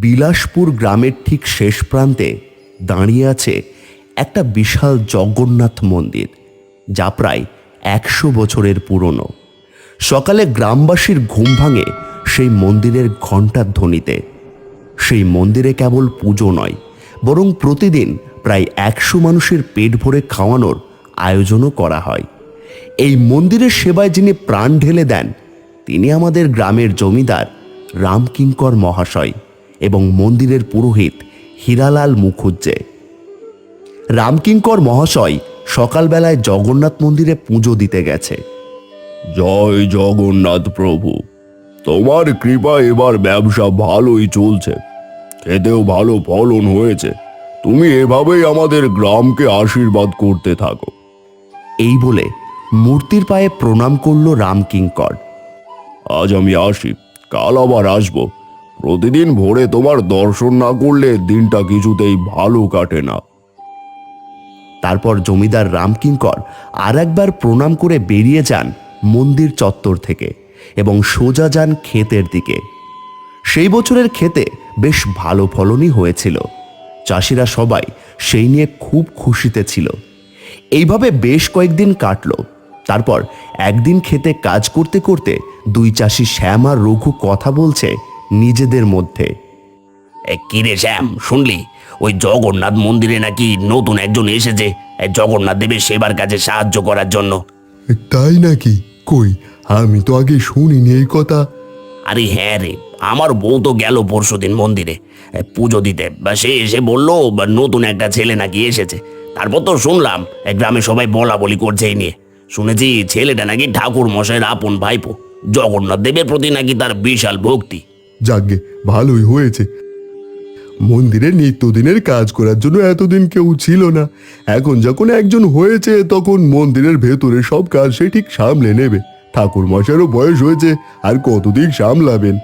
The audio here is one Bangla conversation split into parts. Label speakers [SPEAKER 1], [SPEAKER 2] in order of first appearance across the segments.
[SPEAKER 1] বিলাসপুর গ্রামের ঠিক শেষ প্রান্তে দাঁড়িয়ে আছে একটা বিশাল জগন্নাথ মন্দির, যা প্রায় একশো বছরের পুরনো। সকালে গ্রামবাসীর ঘুম ভাঙে সেই মন্দিরের ঘণ্টার ধ্বনিতে। সেই মন্দিরে কেবল পুজো নয়, বরং প্রতিদিন প্রায় একশো মানুষের পেট ভরে খাওয়ানোর আয়োজনও করা হয়। এই মন্দিরের সেবায় যিনি প্রাণ ঢেলে দেন, তিনি আমাদের গ্রামের জমিদার রামকিঙ্কর মহাশয়। এবং মন্দিরের পুরোহিত হীরালাল মুখুজ্জে। রামকিঙ্কর মহাশয় সকালবেলায় জগন্নাথ মন্দিরে পুজো দিতে গেছে।
[SPEAKER 2] জয় জগন্নাথ প্রভু। তোমার কৃপা এবার ব্যবসা ভালোই চলছে। খেতেও ভালো ফলন হয়েছে। তুমি এভাবেই আমাদের গ্রামকে আশীর্বাদ করতে থাকো।
[SPEAKER 1] এই বলে মূর্তির পায়ে প্রণাম করল রামকিঙ্কর।
[SPEAKER 2] আজ আমি আসি। কাল আবার আসব। প্রতিদিন ভোরে তোমার দর্শন না করলে দিনটা কিছুতেই ভালো কাটে না।
[SPEAKER 1] তারপর জমিদার রামকিঙ্কর আর একবার প্রণাম করে বেরিয়ে যান মন্দির চত্বর থেকে এবং সোজা যান ক্ষেতের দিকে। সেই বছরের ক্ষেতে বেশ ভালো ফলনই হয়েছিল। চাষিরা সবাই সেই নিয়ে খুব খুশিতে ছিল। এইভাবে বেশ কয়েকদিন কাটলো। তারপর একদিন খেতে কাজ করতে করতে দুই চাষি শ্যাম আর রঘু কথা বলছে নিজেদের মধ্যে।
[SPEAKER 3] এ, কি রে শ্যাম? শুনলি? ওই জগন্নাথ মন্দিরে নাকি নতুন একজন এসেছে। জগন্নাথ দেবের সেবার কাছে সাহায্য করার জন্য।
[SPEAKER 4] তাই নাকি? কই আমি তো আগে শুনিনি এই কথা।
[SPEAKER 3] আরে হ্যাঁ রে আমার বউ তো গেল পরশুদিন মন্দিরে। পুজো দিতে। বা সে এসে বলল বা নতুন একটা ছেলে নাকি এসেছে। তারপর তো শুনলাম গ্রামে সবাই বলা বলি করছে এই নিয়ে। শুনেছি ছেলেটা নাকি ঠাকুর মশাইয়ের আপন ভাইপো। জগন্নাথ দেবের প্রতি নাকি তার বিশাল ভক্তি।
[SPEAKER 4] যাকগে ভালোই হয়েছে। মন্দিরে নিত্যদিনের কাজ করার জন্য এতদিন কেউ ছিল না। এখন যখন একজন হয়েছে তখন মন্দিরের ভেতরে সব কাজ সে ঠিক সামলে নেবে। ঠাকুর মশারও বয়স হয়েছে আর কতদিন সামলাবেন?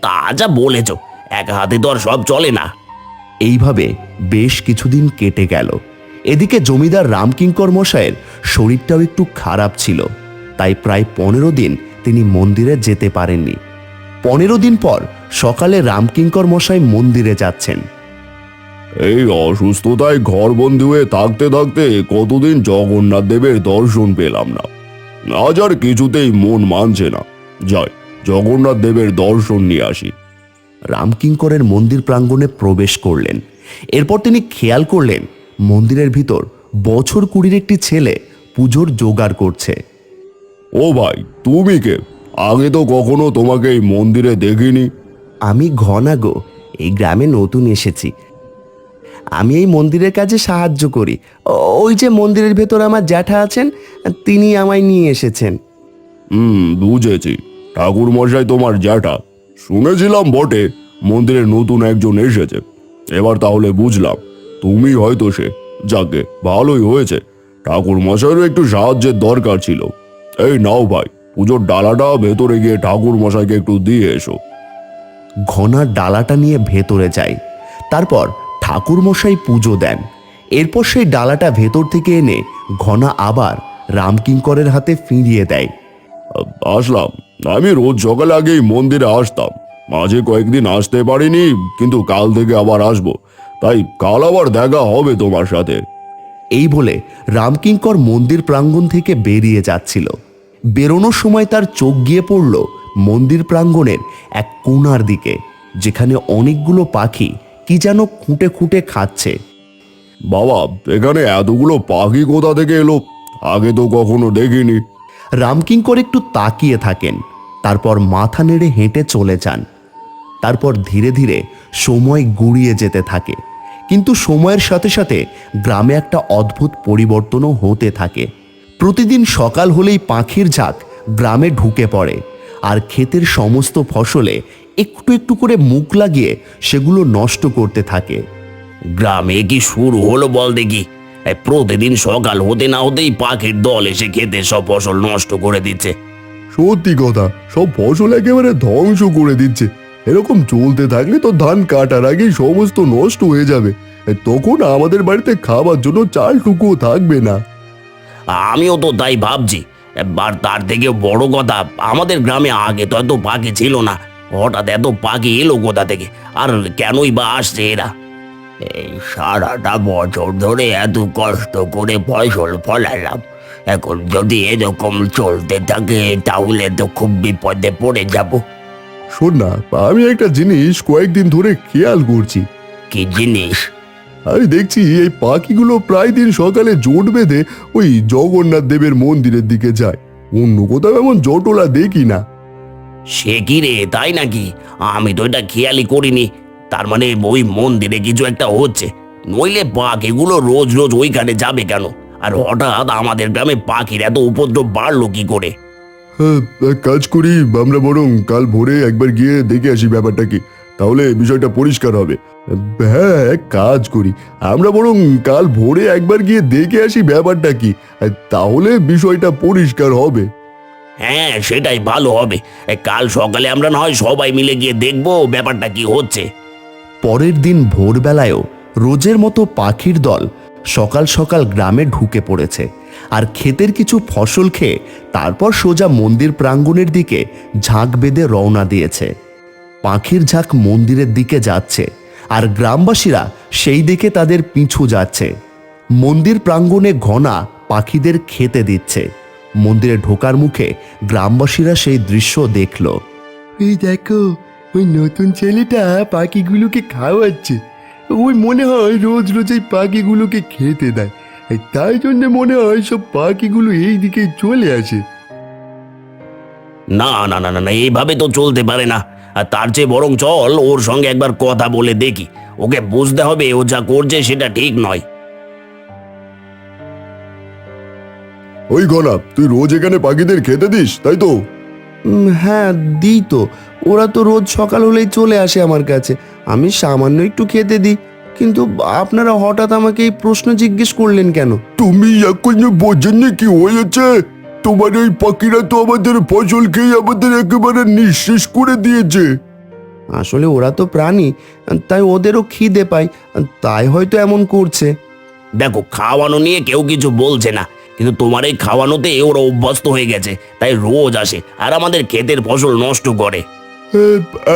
[SPEAKER 3] তা যা বলেছ এক হাতে তো আর সব চলে না।
[SPEAKER 1] এইভাবে বেশ কিছুদিন কেটে গেল। এদিকে জমিদার রামকিঙ্কর মশাইয়ের শরীরটাও একটু খারাপ ছিল। তাই প্রায় পনেরো দিন তিনি মন্দিরে যেতে পারেননি। পনেরো দিন পর সকালে রামকিঙ্কর মশাই মন্দিরে যাচ্ছেন।
[SPEAKER 2] এই অসুস্থতায় ঘরবন্দি হয়ে থাকতে থাকতে কতদিন জগন্নাথ দেবের দর্শন পেলাম না। আজ আর কিছুতেই মন মানছে না। যাই জগন্নাথ দেবের দর্শন নিয়ে আসি।
[SPEAKER 1] রামকিঙ্করের মন্দির প্রাঙ্গণে প্রবেশ করলেন। এরপর তিনি খেয়াল করলেন মন্দিরের ভিতর বছর কুড়ির একটি ছেলে পুজোর জোগাড় করছে।
[SPEAKER 2] ও ভাই তুমি কে? আগে তো কখনো তোমাকে এই মন্দিরে দেখিনি।
[SPEAKER 1] আমি ঘনাগো এই গ্রামে নতুন এসেছি। আমি এই মন্দিরের কাজে সাহায্য করি। ও- ওই যে মন্দিরের ভেতর আমার জ্যাঠা আছেন তিনি আমায় নিয়ে এসেছেন।
[SPEAKER 2] হুম বুঝেছি। ঠাকুর মশাই তোমার জ্যাঠা। শুনেছিলাম বটে মন্দিরে নতুন একজন এসেছে। এবার তাহলে বুঝলাম তুমি হয়তো সে যাকে ভালোই হয়েছে। ঠাকুর মশাইয়েরও একটু সাহায্যের দরকার ছিল। এই নাও ভাই। পুজোর ডালাটা ভেতরে গিয়ে ঠাকুর মশাইকে একটু দিয়ে এসো।
[SPEAKER 1] ঘনার ডালাটা নিয়ে ভেতরে যায় তারপর ঠাকুরমশাই পুজো দেন। এরপর সেই ডালাটা ভেতর থেকে এনে ঘনা আবার রামকিঙ্করের হাতে ফিরিয়ে দেয়।
[SPEAKER 2] আসলাম। আমি রোজ সকালে আগেই মন্দিরে আসতাম। মাঝে কয়েকদিন আসতে পারিনি কিন্তু কাল থেকে আবার আসব। তাই কাল আবার দেখা হবে তোমার সাথে।
[SPEAKER 1] এই বলে রামকিঙ্কর মন্দির প্রাঙ্গণ থেকে বেরিয়ে যাচ্ছিল। বেরোনোর সময় তার চোখ গিয়ে পড়ল মন্দির প্রাঙ্গণের এক কোণার দিকে যেখানে অনেকগুলো পাখি কি যেন খুঁটে খুঁটে খাচ্ছে।
[SPEAKER 2] বাবা এখানে এতগুলো পাখি কোথা থেকে এলো? আগে তো কখনো দেখিনি।
[SPEAKER 1] রামকিঙ্কর একটু তাকিয়ে থাকেন তারপর মাথা নেড়ে হেঁটে চলে যান। তারপর ধীরে ধীরে সময় গুড়িয়ে যেতে থাকে। কিন্তু সময়ের সাথে সাথে গ্রামে একটা অদ্ভুত পরিবর্তনও হতে থাকে। প্রতিদিন সকাল হলেই পাখির ঝাঁক গ্রামে ঢুকে পড়ে আর ক্ষেতের সমস্ত ফসলে একটু একটু করে মুখ লাগিয়ে সেগুলো নষ্ট করতে থাকে।
[SPEAKER 3] গ্রামে কি শুরু হলো বল দেখি। এই প্রতিদিন সকাল হতে না হতেই পাখির দল এসে খেতে সব ফসল নষ্ট করে দিচ্ছে।
[SPEAKER 4] সত্যি কথা সব ফসল একেবারে ধ্বংস করে দিচ্ছে। এরকম চলতে থাকলে তো ধান কাটার আগেই সমস্ত নষ্ট হয়ে যাবে। তখন আমাদের বাড়িতে খাবার জন্য চালটুকুও থাকবে না।
[SPEAKER 3] আমিও তো তাই ভাবছি। এবার তার থেকে বড় কথা আমাদের গ্রামে আগে তো এত পাখি ছিল না। হঠাৎ এত পাখি এলো কোথা থেকে? আর কেনই বা আসছে এরা? এই সারাটা বছর ধরে এত কষ্ট করে ফসল ফলালাম। এখন যদি এরকম চলতে থাকে তাহলে তো খুব বিপদে পড়ে যাব।
[SPEAKER 4] শোন না আমি একটা জিনিস কয়েকদিন ধরে খেয়াল করছি।
[SPEAKER 3] কি জিনিস?
[SPEAKER 4] আমি দেখছি এই পাখিগুলো প্রায় দিন সকালে জোট বেঁধে ওই জগন্নাথ দেবের মন্দিরের দিকে যায়। অন্য কোথাও এমন জটলা দেখি না।
[SPEAKER 3] সে কি রে তাই নাকি? আমি তো এটা খেয়ালই করিনি। তার মানে ওই মন্দিরে কিছু একটা হচ্ছে। নইলে পাখিগুলো রোজ রোজ ওইখানে যাবে কেন? আর হঠাৎ আমাদের গ্রামে পাখির এত উপদ্রব বাড়লো কি করে?
[SPEAKER 4] হ্যাঁ, এক কাজ করি আমরা বরং কাল ভোরে একবার গিয়ে দেখে আসি ব্যাপারটা কি। তাহলে বিষয়টা পরিষ্কার হবে। হ্যাঁ এক কাজ করি। আমরা বরং কাল ভোরে একবার গিয়ে দেখে আসি ব্যাপারটা কি। তাহলে বিষয়টা পরিষ্কার হবে।
[SPEAKER 3] হ্যাঁ সেটাই ভালো হবে। এ, কাল সকালে আমরা না হয় সবাই মিলে গিয়ে দেখব ব্যাপারটা কি হচ্ছে।
[SPEAKER 1] পরের দিন ভোরবেলায়ও রোজের মতো পাখির দল সকাল সকাল গ্রামে ঢুকে পড়েছে। আর ক্ষেতের কিছু ফসল খেয়ে তারপর সোজা মন্দির প্রাঙ্গণের দিকে ঝাঁক বেঁধে রওনা দিয়েছে। পাখির ঝাঁক মন্দিরের দিকে যাচ্ছে আর গ্রামবাসীরা সেই দিকে তাদের পিছু যাচ্ছে। মন্দির প্রাঙ্গণে ঘনা পাখিদের খেতে দিচ্ছে। মন্দিরে ঢোকার মুখে গ্রামবাসীরা সেই দৃশ্য দেখল।
[SPEAKER 4] এই দেখো ওই নতুন ছেলেটা পাখিগুলোকে খাওয়াচ্ছে। ওই মনে হয় রোজ রোজ এই পাখিগুলোকে খেতে দেয়। তাই জন্য মনে হয় সব পাখিগুলো এই দিকে চলে আসে।
[SPEAKER 3] না না না না না এইভাবে তো চলতে পারে না। আর তার চেয়ে বরং চল ওর সঙ্গে একবার কথা বলে দেখি। ওকে বুঝতে হবে ও যা করছে সেটা ঠিক নয়।
[SPEAKER 4] ওই গলা তুই রোজ এখানে পাখিদের খেতে দিস তাই তো?
[SPEAKER 1] উম, হ্যাঁ দিই তো। ওরা তো রোজ সকাল হলেই চলে আসে আমার কাছে। আমি সামান্য একটু খেতে দিই। কিন্তু আপনারা হঠাৎ আমাকে এই প্রশ্ন জিজ্ঞেস করলেন কেন?
[SPEAKER 4] তুমি এখন বোঝেন কি হয়েছে? তোমার ওই পাখিরা তো আমাদের ফসল খেয়ে আমাদের একেবারে নিঃশেষ করে দিয়েছে।
[SPEAKER 1] আসলে ওরা তো প্রাণী তাই ওদেরও খিদে পায় তাই হয়তো এমন করছে।
[SPEAKER 3] দেখো খাওয়ানো নিয়ে কেউ কিছু বলছে না কিন্তু তোমার এই খাওয়ানোতে ওরা অভ্যস্ত হয়ে গেছে তাই রোজ আসে আর আমাদের ক্ষেতের ফসল নষ্ট করে।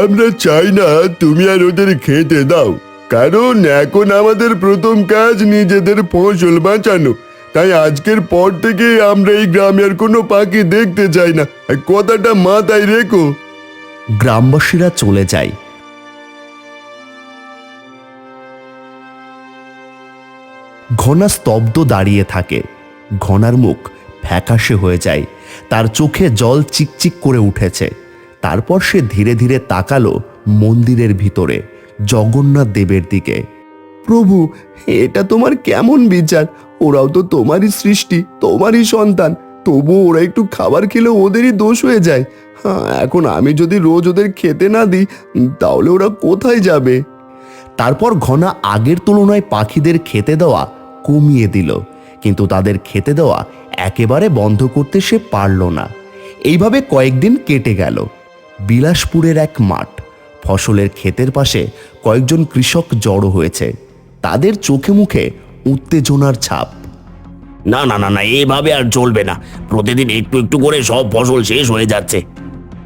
[SPEAKER 4] আমরা চাই না তুমি আর ওদের খেতে দাও কারণ এখন আমাদের প্রথম কাজ নিজেদের ফসল বাঁচানো তাই আজকের পর থেকে আমরা এই গ্রামে আর কোনো পাখি দেখতে চাই না। কথাটা মাথায় রেখো।
[SPEAKER 1] গ্রামবাসীরা চলে যায়। ঘনা স্তব্ধ দাঁড়িয়ে থাকে। ঘনার মুখ ফ্যাকাশে হয়ে যায়। তার চোখে জল চিকচিক করে উঠেছে। তারপর সে ধীরে ধীরে তাকালো মন্দিরের ভিতরে, জগন্নাথ দেবের দিকে। প্রভু এটা তোমার কেমন বিচার? ওরাও তো তোমারই সৃষ্টি তোমারই সন্তান। তবু ওরা একটু খাবার খেলে ওদেরই দোষ হয়ে যায়। হ্যাঁ, এখন আমি যদি রোজ ওদের খেতে না দিই তাহলে ওরা কোথায় যাবে? তারপর ঘনা আগের তুলনায় পাখিদের খেতে দেওয়া কমিয়ে দিল। কিন্তু তাদের খেতে দেওয়া একেবারে বন্ধ করতে সে পারল না। এইভাবে কয়েকদিন কেটে গেল। বিলাসপুরের এক মাঠ ফসলের ক্ষেতের পাশে কয়েকজন কৃষক জড়ো হয়েছে। তাদের চোখে মুখে উত্তেজনার ছাপ।
[SPEAKER 3] না না না না এভাবে আর চলবে না। প্রতিদিন একটু একটু করে সব ফসল শেষ হয়ে যাচ্ছে।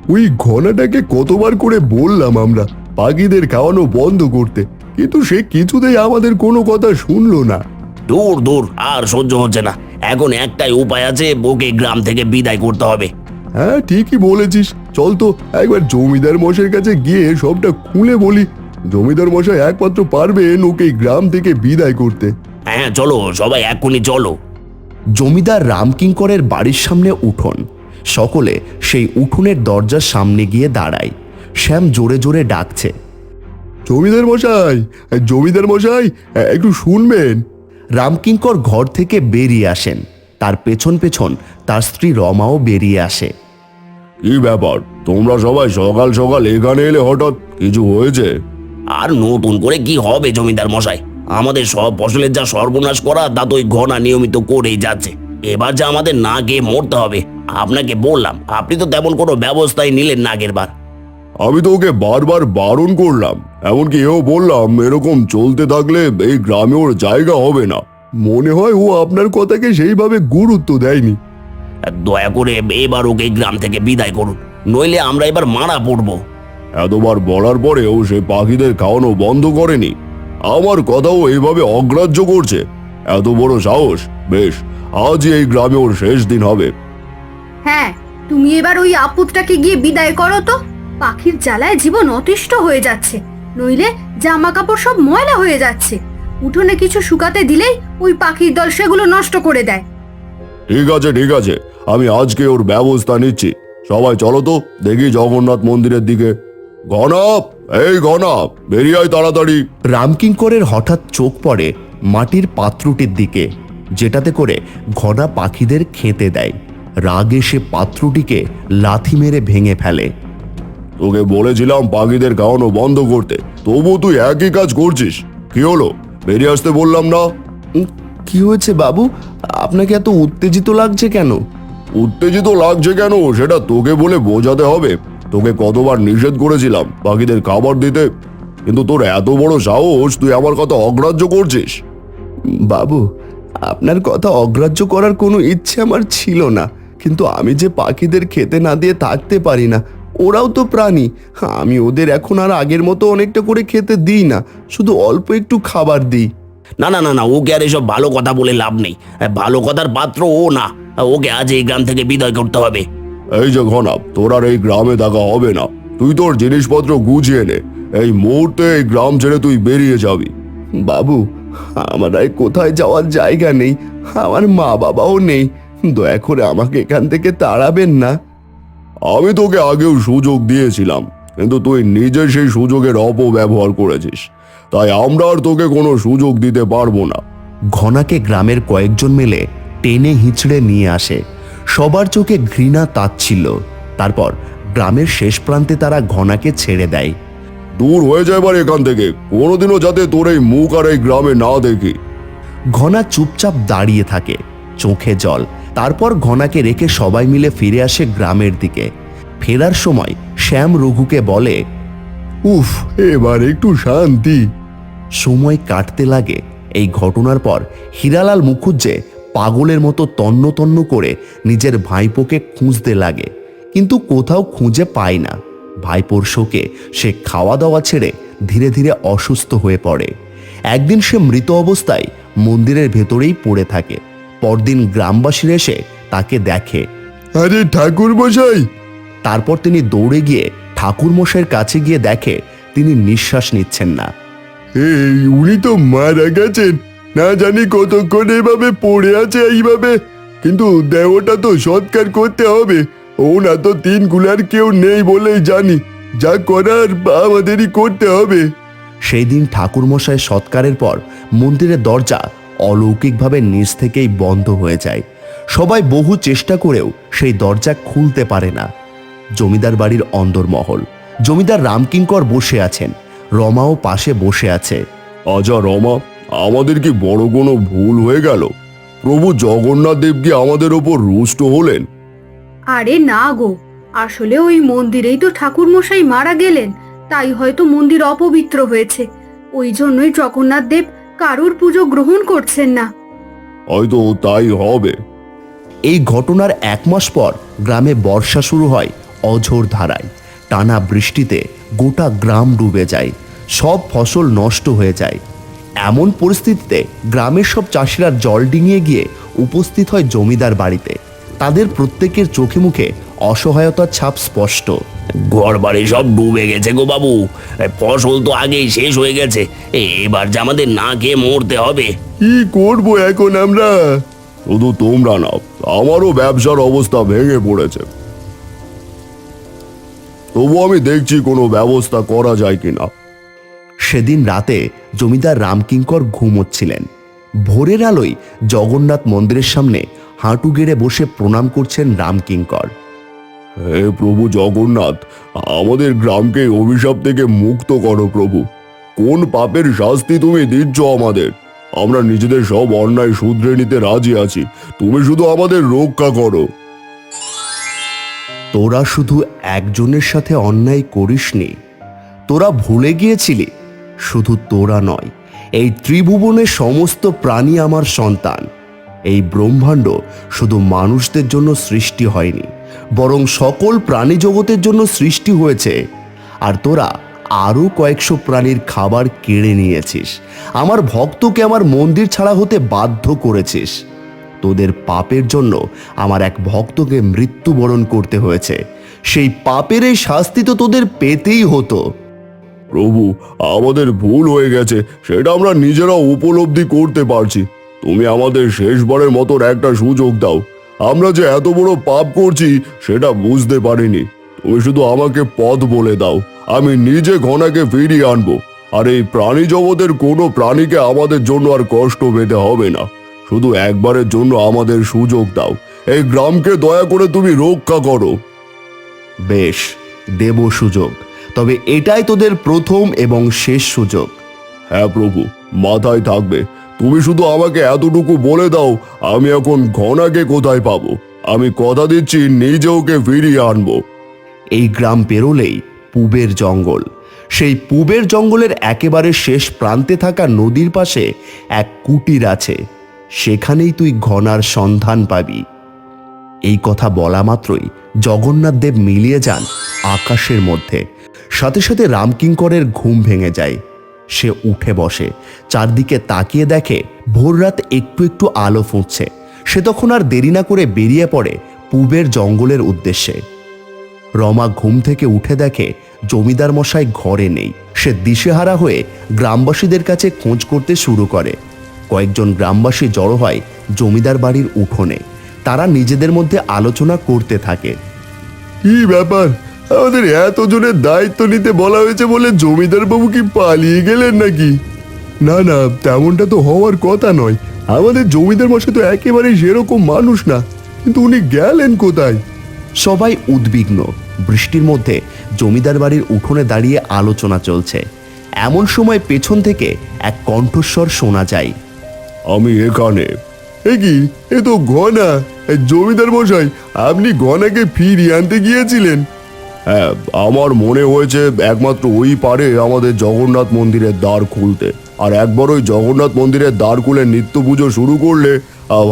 [SPEAKER 4] ওই ঘনাটাকে কতবার করে বললাম আমরা পাখিদের খাওয়ানো বন্ধ করতে। কিন্তু সে কিছুতেই আমাদের কোনো কথা শুনলো না।
[SPEAKER 3] দূর দূর আর সহ্য হচ্ছে না। এখন একটাই উপায় আছে ওকে গ্রাম থেকে বিদায় করতে হবে।
[SPEAKER 4] হ্যাঁ ঠিকই বলেছিস। চল তো একবার জমিদার মশাইয়ের কাছে গিয়ে সবটা খুলে বলি। জমিদার মশাই একমাত্র পারবেন ওকে এই গ্রাম থেকে বিদায় করতে।
[SPEAKER 3] হ্যাঁ চলো সবাই এখনই চলো।
[SPEAKER 1] জমিদার রামকিঙ্করের বাড়ির সামনে উঠোন। সকলে সেই উঠোনের দরজার সামনে গিয়ে দাঁড়ায়। শ্যাম জোরে জোরে ডাকছে।
[SPEAKER 4] জমিদার মশাই জমিদার মশাই একটু শুনবেন।
[SPEAKER 1] রামকিঙ্কর ঘর থেকে বেরিয়ে আসেন। তার পেছন পেছন তার স্ত্রী রমাও বেরিয়ে আসে।
[SPEAKER 2] কি ব্যাপার? তোমরা সবাই সকাল সকাল এখানে এলে হঠাৎ কিছু হয়েছে?
[SPEAKER 3] আর নতুন করে কি হবে জমিদার মশাই? আমাদের সব ফসলের যা সর্বনাশ করা তা তো ওই ঘনা নিয়মিত করেই যাচ্ছে। এবার যা আমাদের না গিয়ে মরতে হবে আপনাকে বললাম আপনি তো তেমন কোনো ব্যবস্থাই নিলেন না আগের বার।
[SPEAKER 2] আমি তো ওকে বারবার বারণ করলাম এমনকি এও বললাম এরকম চলতে থাকলে এই গ্রামে ওর জায়গা হবে না।
[SPEAKER 4] মনে হয় ও আপনার কথাকে সেইভাবে গুরুত্ব দেয়নি।
[SPEAKER 3] দয়া করে এবার ওকে গ্রাম থেকে বিদায় করুন নইলে আমরা এবার মারা পড়ব।
[SPEAKER 2] এতবার বলার পরেও সে পাখিদের খাওয়ানো বন্ধ করেনি। আমার কথাও এইভাবে অগ্রাহ্য করছে। এত বড় সাহস? বেশ আজই এই গ্রামে ওর শেষ দিন হবে।
[SPEAKER 5] হ্যাঁ তুমি এবার ওই আপদটাকে গিয়ে বিদায় করো তো। পাখির জ্বালায় জীবন অতিষ্ঠ হয়ে যাচ্ছে। নইলে জামা কাপড় সব ময়লা হয়ে যাচ্ছে। উঠোনে কিছু শুকাতে দিলেই ওই পাখির দল সেগুলো নষ্ট করে দেয়।
[SPEAKER 2] ঠিক আছে ঠিক আছে। আমি আজকে ওর ব্যবস্থা নিচ্ছি। সবাই চলো তো দেখি জগন্নাথ মন্দিরের দিকে। গণপ এই গণপ বেরিয়ে আয় তাড়াতাড়ি।
[SPEAKER 1] রামকিঙ্করের হঠাৎ চোখ পড়ে মাটির পাত্রটির দিকে যেটাতে করে ঘনা পাখিদের খেতে দেয়। রাগে সে পাত্রটিকে লাথি মেরে ভেঙে ফেলে।
[SPEAKER 2] তোকে বলেছিলাম পাখিদের খাওয়ানো বন্ধ করতে তবু তুই একই কাজ করছিস। কি হলো? বেরিয়ে আসতে বললাম না।
[SPEAKER 1] কি হয়েছে বাবু? আপনাকে এত উত্তেজিত লাগছে কেন?
[SPEAKER 2] উত্তেজিত লাগছে কেন? সেটা তোকে বলে বোঝাতে হবে। তোকে কতবার নিষেধ করেছিলাম পাখিদের খাবার দিতে। কিন্তু তোর এত বড় সাহস তুই আমার কথা অগ্রাহ্য করছিস।
[SPEAKER 1] বাবু আপনার কথা অগ্রাহ্য করার কোনো ইচ্ছে আমার ছিল না। কিন্তু আমি যে পাখিদের খেতে না দিয়ে থাকতে পারি না ওরাও তো প্রাণী। আমি ওদের এখন আর আগের মতো অনেকটা করে খেতে দিই না শুধু অল্প একটু খাবার দিই।
[SPEAKER 3] না না না না ওকে আর এসব ভালো কথা বলে লাভ নেই। ভালো কথার পাত্র ও না। ওকে আজ এই গ্রাম থেকে বিদায় করতে হবে।
[SPEAKER 2] এই যে ঘনাব, তোর আর এই গ্রামে থাকা হবে না। তুই তোর জিনিসপত্র গুছিয়ে নে। এই মুহূর্তে এই গ্রাম ছেড়ে তুই বেরিয়ে যাবি।
[SPEAKER 1] বাবু, আমার আর কোথায় যাওয়ার জায়গা নেই। আমার মা বাবাও নেই। দয়া করে আমাকে এখান থেকে তাড়াবেন না।
[SPEAKER 2] আমি তোকে আগেও সুযোগ দিয়েছিলাম, কিন্তু তুই নিজে সেই সুযোগের অপব্যবহার করেছিস। তাই আমরা আর তোকে কোনো সুযোগ দিতে পারব না।
[SPEAKER 1] ঘনাকে গ্রামের কয়েকজন মিলে টেনে হিঁচড়ে নিয়ে আসে। সবার চোখে ঘৃণা তাচ্ছিল তারপর গ্রামের শেষ প্রান্তে তারা ঘনাকে ছেড়ে দেয়।
[SPEAKER 2] দূর হয়ে যায় এবার এখান থেকে। কোনোদিনও যাতে তোর এই মুখ আর এই গ্রামে না দেখি।
[SPEAKER 1] ঘনা চুপচাপ দাঁড়িয়ে থাকে চোখে জল। তারপর ঘনাকে রেখে সবাই মিলে ফিরে আসে গ্রামের দিকে। ফেরার সময় শ্যাম রঘুকে বলে
[SPEAKER 4] উফ এবার একটু শান্তি।
[SPEAKER 1] সময় কাটতে লাগে। এই ঘটনার পর হীরালাল মুখুজ্জে পাগলের মতো তন্ন তন্ন করে নিজের ভাইপোকে খুঁজতে লাগে। কিন্তু কোথাও খুঁজে পায় না। ভাইপোর শোকে সে খাওয়া দাওয়া ছেড়ে ধীরে ধীরে অসুস্থ হয়ে পড়ে। একদিন সে মৃত অবস্থায় মন্দিরের ভেতরেই পড়ে থাকে। পরদিন গ্রামবাসীরা এসে তাকে দেখে।
[SPEAKER 4] আরে ঠাকুর মশাই
[SPEAKER 1] তারপর তিনি দৌড়ে গিয়ে ঠাকুরমশাইয়ের কাছে গিয়ে দেখে তিনি নিঃশ্বাস নিচ্ছেন না।
[SPEAKER 4] এই উনি তো মারা গেছেন। না জানি কতক্ষণ এভাবে পড়ে আছে এইভাবে কিন্তু দেহটা তো সৎকার করতে হবে। ও না তো তিনগুলার কেউ নেই বলেই জানি। যা করার আমাদেরই করতে হবে।
[SPEAKER 1] সেই দিন ঠাকুরমশাই সৎকারের পর মন্দিরের দরজা অলৌকিকভাবে নিজ থেকেই বন্ধ হয়ে যায়। সবাই বহু চেষ্টা করেও সেই দরজা খুলতে পারে না। জমিদার বাড়ির অন্দরমহল। জমিদার রামকিঙ্কর বসে আছেন। রমাও পাশে বসে আছে।
[SPEAKER 2] আজা রমা আমাদের কি বড় কোনো ভুল হয়ে গেল? প্রভু জগন্নাথ দেব কি আমাদের ওপর রুষ্ট হলেন?
[SPEAKER 5] আরে না গো আসলে ওই মন্দিরেই তো ঠাকুর মশাই মারা গেলেন তাই হয়তো মন্দির অপবিত্র হয়েছে। ওই জন্যই জগন্নাথ দেব কারুর পুজো গ্রহণ করছেন না।
[SPEAKER 2] হয়তো তাই হবে।
[SPEAKER 1] এই ঘটনার এক মাস পর গ্রামে বর্ষা শুরু হয় অঝোর ধারায়। টানা বৃষ্টিতে গোটা গ্রাম ডুবে যায়। সব ফসল নষ্ট হয়ে যায়। এমন পরিস্থিতিতে গ্রামের সব চাষিরা জল ডিঙিয়ে গিয়ে উপস্থিত হয় জমিদার বাড়িতে। তাদের প্রত্যেকের চোখে মুখে অসহায়তার ছাপ স্পষ্ট।
[SPEAKER 3] ঘর বাড়ি সব ডুবে গেছে গো বাবু। ফসল তো আগেই শেষ হয়ে গেছে। এ, এবার যে আমাদের না খেয়ে মরতে হবে।
[SPEAKER 4] কি করব এখন আমরা?
[SPEAKER 2] শুধু তোমরা না আমারও ব্যবসার অবস্থা ভেঙে পড়েছে। তবু আমি দেখছি কোনো ব্যবস্থা করা যায় কিনা।
[SPEAKER 1] সেদিন রাতে জমিদার রামকিঙ্কর ঘুমোচ্ছিলেন। ভোরের আলোয় জগন্নাথ মন্দিরের সামনে হাঁটু গেড়ে বসে প্রণাম করছেন রামকিঙ্কর।
[SPEAKER 2] হে প্রভু জগন্নাথ আমাদের গ্রামকে অভিশাপ থেকে মুক্ত করো প্রভু। কোন পাপের শাস্তি তুমি দিচ্ছ আমাদের? আমরা নিজেদের সব অন্যায় শুধরে নিতে রাজি আছি। তুমি শুধু আমাদের রক্ষা করো।
[SPEAKER 1] তোরা শুধু একজনের সাথে অন্যায় করিসনি। তোরা ভুলে গিয়েছিলি শুধু তোরা নয়, এই ত্রিভুবনের সমস্ত প্রাণী আমার সন্তান। এই ব্রহ্মাণ্ড শুধু মানুষদের জন্য সৃষ্টি হয়নি, বরং সকল প্রাণী জগতের জন্য সৃষ্টি হয়েছে। আর তোরা আরও কয়েকশো প্রাণীর খাবার কেড়ে নিয়েছিস। আমার ভক্তকে আমার মন্দির ছাড়া হতে বাধ্য করেছিস। তোদের পাপের জন্য আমার এক ভক্তকে মৃত্যুবরণ করতে হয়েছে। সেই পাপের এই শাস্তি তো তোদের পেতেই হতো।
[SPEAKER 2] প্রভু, আমাদের ভুল হয়ে গেছে। সেটা আমরা নিজেরা উপলব্ধি করতে পারছি। তুমি আমাদের শেষবারের মতন একটা সুযোগ দাও। আমরা যে এত বড় পাপ করছি, সেটা বুঝতে পারিনি। তুমি শুধু আমাকে পথ বলে দাও। আমি নিজে ঘনাকে ফিরিয়ে আনব। আর এই প্রাণী জগতের কোনো প্রাণীকে আমাদের জন্য আর কষ্ট পেতে হবে না। শুধু একবারের জন্য আমাদের সুযোগ দাও। এই গ্রামকে দয়া করে তুমি রক্ষা করো।
[SPEAKER 1] বেশ, দেব সুযোগ। তবে এটাই তোদের প্রথম এবং শেষ সুযোগ।
[SPEAKER 2] হ্যাঁ প্রভু মাথায় থাকবে। তুমি শুধু আমাকে এতটুকু বলে দাও আমি এখন ঘনাকে কোথায় পাবো? আমি কথা দিচ্ছি নিজে ওকে ফিরিয়ে আনব।
[SPEAKER 1] এই গ্রাম পেরোলেই পুবের জঙ্গল। সেই পুবের জঙ্গলের একেবারে শেষ প্রান্তে থাকা নদীর পাশে এক কুটির আছে। সেখানেই তুই ঘনার সন্ধান পাবি। এই কথা বলা মাত্রই জগন্নাথ দেব মিলিয়ে যান আকাশের মধ্যে। সাথে সাথে রামকিঙ্করের ঘুম ভেঙে যায়। সে উঠে বসে, চারদিকে তাকিয়ে দেখে ভোররাত একটু একটু আলো ফুটছে। সে তখন আর দেরি না করে বেরিয়ে পড়ে পূবের জঙ্গলের উদ্দেশ্যে। রমা ঘুম থেকে উঠে দেখে জমিদার মশাই ঘরে নেই। সে দিশেহারা হয়ে গ্রামবাসীদের কাছে খোঁজ করতে শুরু করে। কয়েকজন গ্রামবাসী জড়ো হয় জমিদার বাড়ির উঠোনে। তারা নিজেদের মধ্যে আলোচনা করতে থাকে।
[SPEAKER 4] কি ব্যাপার? আমাদের এতজনের দায়িত্ব নিতে বলা হয়েছে বলে জমিদার বাবু কি পালিয়ে গেলেন নাকি? না না তেমনটা তো হওয়ার কথা নয়। আমাদের জমিদার মশাই তো একেবারেই সেরকম মানুষ না। কিন্তু উনি গেলেন কোথায়?
[SPEAKER 1] সবাই উদ্বিগ্ন। বৃষ্টির মধ্যে জমিদার বাড়ির উঠোনে দাঁড়িয়ে আলোচনা চলছে। এমন সময় পেছন থেকে এক কণ্ঠস্বর শোনা যায়।
[SPEAKER 2] আমি এখানে।
[SPEAKER 4] এ কি? এ তো গনা জমিদার মশাই আপনি গনাকে ফিরিয়ে আনতে গিয়েছিলেন?
[SPEAKER 2] হ্যাঁ আমার মনে হয়েছে একমাত্র ওই পারে আমাদের জগন্নাথ মন্দিরের দ্বার খুলতে। আর একবার ওই জগন্নাথ মন্দিরের দ্বার খুলে নিত্য পুজো শুরু করলে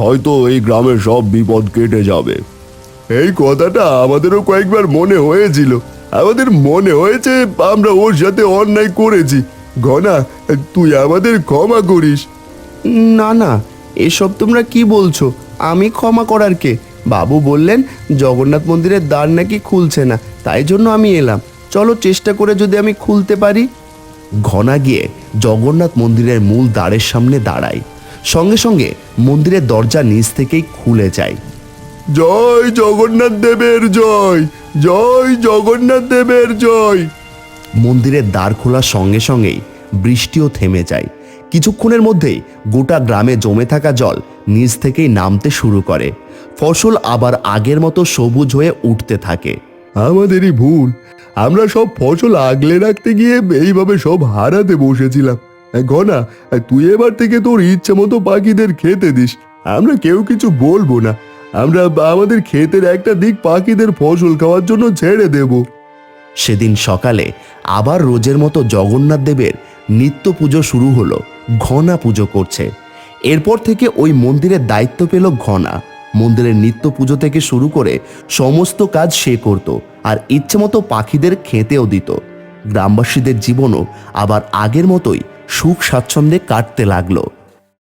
[SPEAKER 2] হয়তো এই গ্রামের সব বিপদ কেটে যাবে।
[SPEAKER 4] এই কথাটা আমাদেরও কয়েকবার মনে হয়েছিল। আমাদের মনে হয়েছে আমরা ওর সাথে অন্যায় করেছি। গনা, তুই আমাদের ক্ষমা করিস।
[SPEAKER 1] না না, এসব তোমরা কি বলছো? আমি ক্ষমা করার কে? বাবু বললেন, জগন্নাথ মন্দিরের দ্বার নাকি খুলছে না, তাই জন্য আমি এলাম। চলো চেষ্টা করে যদি আমি খুলতে পারি। ঘনা গিয়ে জগন্নাথ মন্দিরের মূল দ্বারের সামনে দাঁড়াই সঙ্গে সঙ্গে মন্দিরের দরজা নিচ থেকেই খুলে যায়।
[SPEAKER 4] জয় জগন্নাথ দেবের জয় জয় জগন্নাথ দেবের জয়।
[SPEAKER 1] মন্দিরের দ্বার খোলার সঙ্গে সঙ্গেই বৃষ্টিও থেমে যায়। কিছুক্ষণের মধ্যেই গোটা গ্রামে জমে থাকা জল নিচ থেকেই নামতে শুরু করে। ফসল আবার আগের মতো সবুজ হয়ে উঠতে থাকে।
[SPEAKER 4] আমাদেরই ভুল। আমরা সব ফসল আগলে রাখতে গিয়ে এইভাবে সব হারাতে বসেছিলাম। ঘনা তুই এবার থেকে তোর ইচ্ছে মতো পাখিদের খেতে দিস। আমরা কেউ কিছু বলব না। আমরা আমাদের ক্ষেতের একটা দিক পাখিদের ফসল খাওয়ার জন্য ছেড়ে দেব।
[SPEAKER 1] সেদিন সকালে আবার রোজের মতো জগন্নাথ দেবের নিত্য পুজো শুরু হলো। ঘনা পুজো করছে। এরপর থেকে ওই মন্দিরের দায়িত্ব পেল ঘনা। মন্দিরের নিত্য পুজো থেকে শুরু করে সমস্ত কাজ সে করত আর ইচ্ছে মতো পাখিদের খেতেও দিত। গ্রামবাসীদের জীবনও আবার আগের মতোই সুখ স্বাচ্ছন্দ্যে কাটতে লাগল।